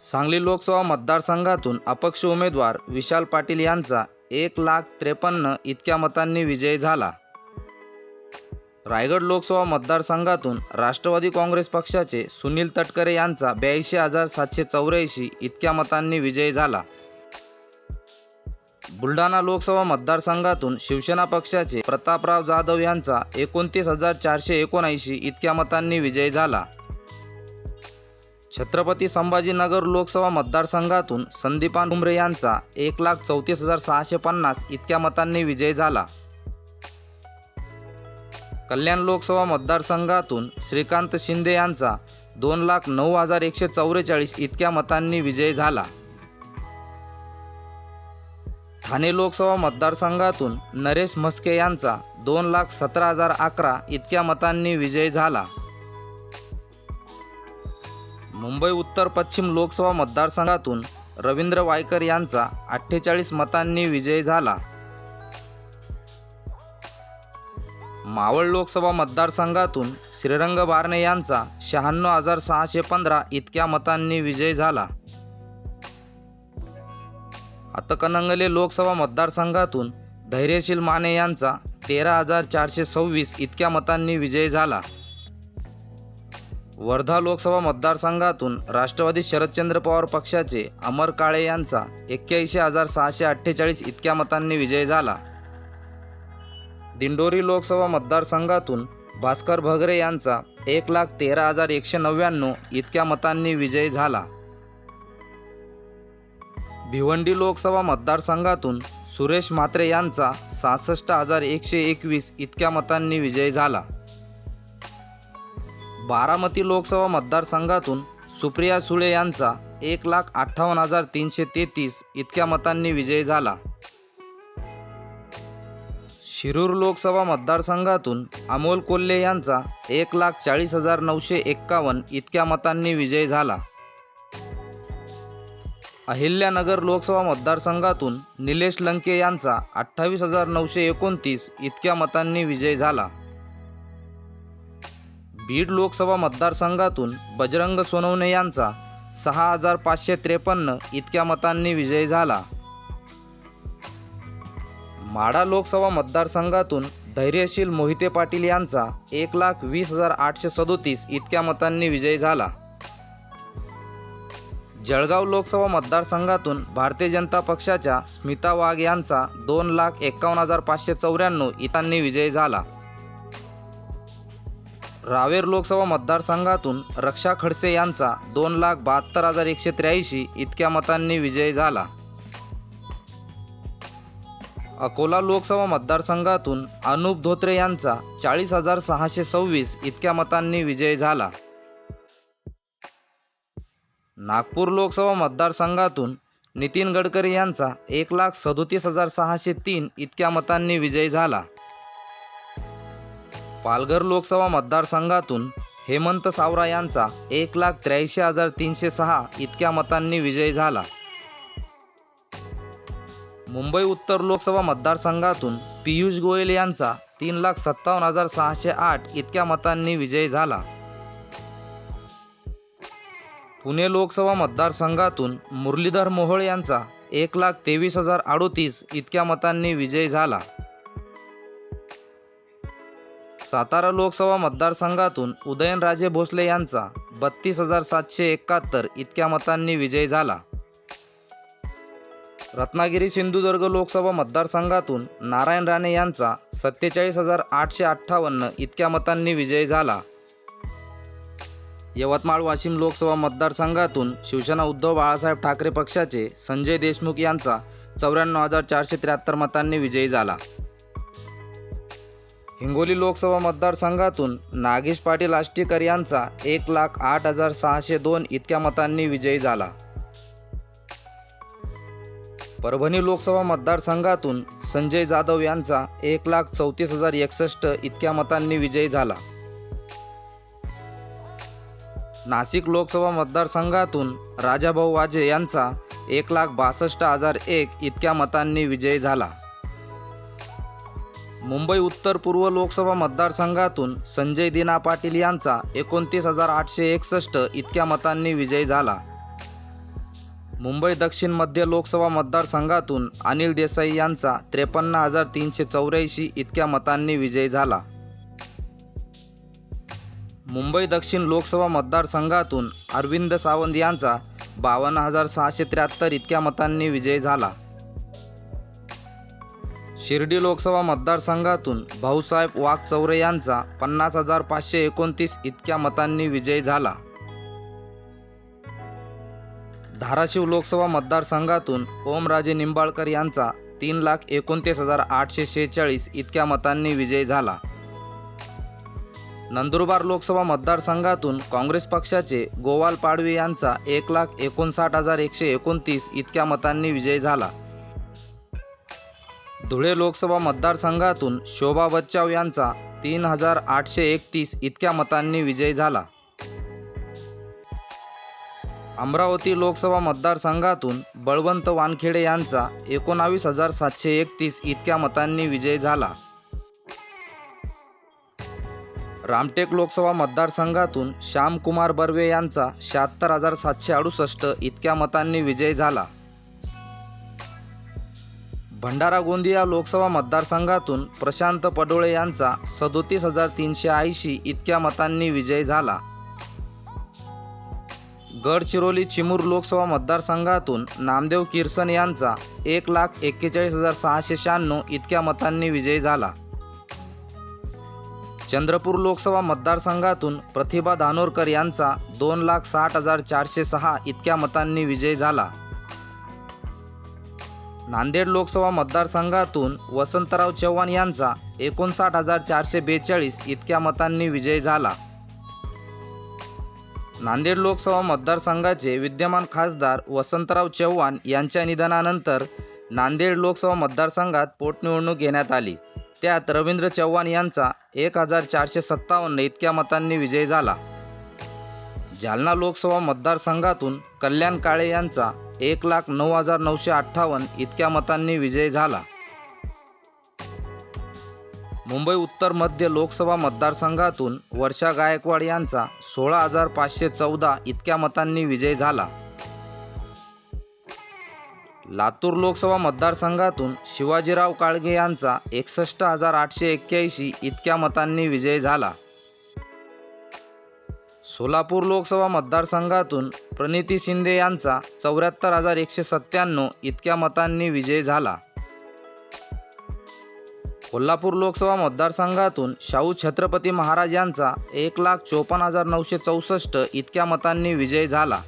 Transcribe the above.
सांगली लोकसभा मतदारसंघातून अपक्ष उमेदवार विशाल पाटील यांचा एक लाख त्रेपन्न इतक्या मतांनी विजय झाला. रायगड लोकसभा मतदारसंघातून राष्ट्रवादी काँग्रेस पक्षाचे सुनील तटकरे यांचा ब्याऐंशी हजार सातशे चौऱ्याऐंशी इतक्या मतांनी विजय झाला. बुलढाणा लोकसभा मतदारसंघातून शिवसेना पक्षाचे प्रतापराव जाधव यांचा एकोणतीस हजार चारशे एकोणऐंशी इतक्या मतांनी विजय झाला. छत्रपती संभाजीनगर लोकसभा मतदारसंघातून संदीपान उमरे यांचा एक लाख चौतीस हजार सहाशे पन्नास इतक्या मतांनी विजय झाला. कल्याण लोकसभा मतदारसंघातून श्रीकांत शिंदे यांचा दोन लाख नऊ हजार एकशे चौवेचाळीस इतक्या मतांनी विजय झाला. ठाणे लोकसभा मतदारसंघातून नरेश म्हस्के यांचा दोन लाख सतरा हजार अकरा इतक्या मतांनी विजय झाला. मुंबई उत्तर पश्चिम लोकसभा मतदारसंघातून रवींद्र वायकर यांचा अठ्ठेचाळीस मतांनी विजय झाला. मावळ लोकसभा मतदारसंघातून श्रीरंग बारणे यांचा शहाण्णव हजार सहाशे पंधरा इतक्या मतांनी विजय झाला. हातकणंगले लोकसभा मतदारसंघातून धैर्यशील माने यांचा तेरा हजार चारशे सव्वीस इतक्या मतांनी विजय झाला. वर्धा लोकसभा मतदारसंघातून राष्ट्रवादी शरदचंद्र पवार पक्षाचे अमर काळे यांचा एक्क्याऐंशी हजार सहाशे अठ्ठेचाळीस इतक्या मतांनी विजय झाला. दिंडोरी लोकसभा मतदारसंघातून भास्कर भगरे यांचा एक लाख तेरा हजार एकशे नव्याण्णव इतक्या मतांनी विजय झाला. भिवंडी लोकसभा मतदारसंघातून सुरेश म्हात्रे यांचा सहासष्ट हजार एकशे एकवीस इतक्या मतांनी विजय झाला. बारामती लोकसभा मतदारसंघातून सुप्रिया सुळे यांचा एक लाख अठ्ठावन्न हजार तीनशे तेहतीस इतक्या मतांनी विजय झाला. शिरूर लोकसभा मतदारसंघातून अमोल कोल्हे यांचा एक लाख चाळीस हजार नऊशे एक्कावन्न इतक्या मतांनी विजय झाला. अहिल्यानगर लोकसभा मतदारसंघातून निलेश लंके यांचा अठ्ठावीस हजार नऊशे एकोणतीस इतक्या मतांनी विजय झाला. बीड लोकसभा मतदारसंघातून बजरंग सोनवणे यांचा सहा हजार पाचशे त्रेपन्न इतक्या मतांनी विजय झाला. माडा लोकसभा मतदारसंघातून धैर्यशील मोहिते पाटील यांचा एक लाख वीस हजार आठशे सदोतीस इतक्या मतांनी विजय झाला. जळगाव लोकसभा मतदारसंघातून भारतीय जनता पक्षाच्या स्मिता वाघ यांचा दोन लाख एकावन्न हजार पाचशे चौऱ्याण्णव इतांनी विजय झाला. रावेर लोकसभा मतदारसंघातून रक्षा खडसे यांचा दोन लाख बहात्तर हजार एकशे त्र्याऐंशी इतक्या मतांनी विजय झाला. अकोला लोकसभा मतदारसंघातून अनुप धोत्रे यांचा चाळीस हजार सहाशे सव्वीस इतक्या मतांनी विजय झाला. नागपूर लोकसभा मतदारसंघातून नितीन गडकरी यांचा एक लाख सदोतीस हजार सहाशे तीन इतक्या मतांनी विजय झाला. पालघर लोकसभा मतदारसंघातून हेमंत सावरा यांचा एक लाख त्र्याऐंशी हजार तीनशे सहा इतक्या मतांनी विजय झाला. मुंबई उत्तर लोकसभा मतदारसंघातून पियुष गोयल यांचा तीन लाख सत्तावन्न हजार सहाशे आठ इतक्या मतांनी विजय झाला. पुणे लोकसभा मतदारसंघातून मुरलीधर मोहोळ यांचा एक लाख तेवीस हजार अडोतीस इतक्या मतांनी विजय झाला. सातारा लोकसभा मतदारसंघातून उदयनराजे भोसले यांचा बत्तीस हजार सातशे एकाहत्तर इतक्या मतांनी विजय झाला. रत्नागिरी सिंधुदुर्ग लोकसभा मतदारसंघातून नारायण राणे यांचा सत्तेचाळीस हजार आठशे अठ्ठावन्न इतक्या मतांनी विजय झाला. यवतमाळ वाशिम लोकसभा मतदारसंघातून शिवसेना उद्धव बाळासाहेब ठाकरे पक्षाचे संजय देशमुख यांचा चौऱ्याण्णव हजार चारशे त्र्याहत्तर मतांनी विजयी झाला. हिंगोली लोकसभा मतदारसंघातून नागेश पाटील आष्टीकर यांचा एक लाख आठ हजार सहाशे दोन इतक्या मतांनी विजयी झाला. परभणी लोकसभा मतदारसंघातून संजय जाधव यांचा एक लाख चौतीस हजार एकसष्ट इतक्या मतांनी विजयी झाला. नाशिक लोकसभा मतदारसंघातून राजाभाऊ वाजे यांचा एक लाख बासष्ट हजार एक इतक्या मतांनी विजयी झाला. मुंबई उत्तर पूर्व लोकसभा मतदारसंघातून संजय दिना पाटील यांचा एकोणतीस हजार आठशे एकसष्ट इतक्या मतांनी विजय झाला. मुंबई दक्षिण मध्य लोकसभा मतदारसंघातून अनिल देसाई यांचा त्रेपन्न हजार तीनशे चौऱ्याऐंशी इतक्या मतांनी विजय झाला. मुंबई दक्षिण लोकसभा मतदारसंघातून अरविंद सावंत यांचा बावन्न हजार सहाशे त्र्याहत्तर इतक्या मतांनी विजय झाला. शिर्डी लोकसभा मतदारसंघातून भाऊसाहेब वाघचौरे यांचा पन्नास हजार पाचशे एकोणतीस इतक्या मतांनी विजय झाला. धाराशिव लोकसभा मतदारसंघातून ओमराजे निंबाळकर यांचा तीन लाख एकोणतीस हजार आठशे शेहेचाळीस इतक्या मतांनी विजय झाला. नंदुरबार लोकसभा मतदारसंघातून काँग्रेस पक्षाचे गोवाल पाडवी यांचा एक लाख एकोणसाठ हजार एकशे एकोणतीस इतक्या मतांनी विजय झाला. धुळे लोकसभा मतदारसंघातून शोभा बच्चाव यांचा तीन हजार आठशे एकतीस इतक्या मतांनी विजय झाला. अमरावती लोकसभा मतदारसंघातून बळवंत वानखेडे यांचा एकोणावीस हजार सातशे एकतीस इतक्या मतांनी विजय झाला. रामटेक लोकसभा मतदारसंघातून श्यामकुमार बर्वे यांचा शहात्तर हजार सातशे अडुसष्ट इतक्या मतांनी विजय झाला. भंडारा गोंदिया लोकसभा मतदारसंघातून प्रशांत पडोळे यांचा सदोतीस हजार तीनशे ऐंशी इतक्या मतांनी विजय झाला. गडचिरोली चिमूर लोकसभा मतदारसंघातून नामदेव किर्सन यांचा एक लाख एक्केचाळीस हजार सहाशे शहाण्णव इतक्या मतांनी विजय झाला. चंद्रपूर लोकसभा मतदारसंघातून प्रतिभा धानोरकर यांचा दोन लाख साठ हजार चारशे सहा इतक्या मतांनी विजय झाला. नांदेड लोकसभा मतदारसंघातून वसंतराव चव्हाण यांचा एकोणसाठ हजार चारशे बेचाळीस इतक्या मतांनी विजय झाला. नांदेड लोकसभा मतदारसंघाचे विद्यमान खासदार वसंतराव चव्हाण यांच्या निधनानंतर नांदेड लोकसभा मतदारसंघात पोटनिवडणूक घेण्यात आली. त्यात रवींद्र चव्हाण यांचा एक हजार चारशे सत्तावन्न इतक्या मतांनी विजय झाला. जालना लोकसभा मतदारसंघातून कल्याण काळे यांचा एक लाख नऊ हजार नऊशे अठ्ठावन्न इतक्या मतांनी विजय झाला. मुंबई उत्तर मध्य लोकसभा मतदारसंघातून वर्षा गायकवाड यांचा सोळा हजार पाचशे चौदा इतक्या मतांनी विजय झाला. लातूर लोकसभा मतदारसंघातून शिवाजीराव काळगे यांचा एकसष्ट हजार आठशे एक्क्याऐंशी इतक्या मतांनी विजय झाला. सोलापूर लोकसभा मतदारसंघातून प्रणिती शिंदे यांचा चौऱ्याहत्तर हजार एकशे सत्त्याण्णव इतक्या मतांनी विजय झाला. कोल्हापूर लोकसभा मतदारसंघातून शाहू छत्रपती महाराज यांचा एक लाख चोपन्न हजार नऊशे चौसष्ट इतक्या मतांनी विजय झाला.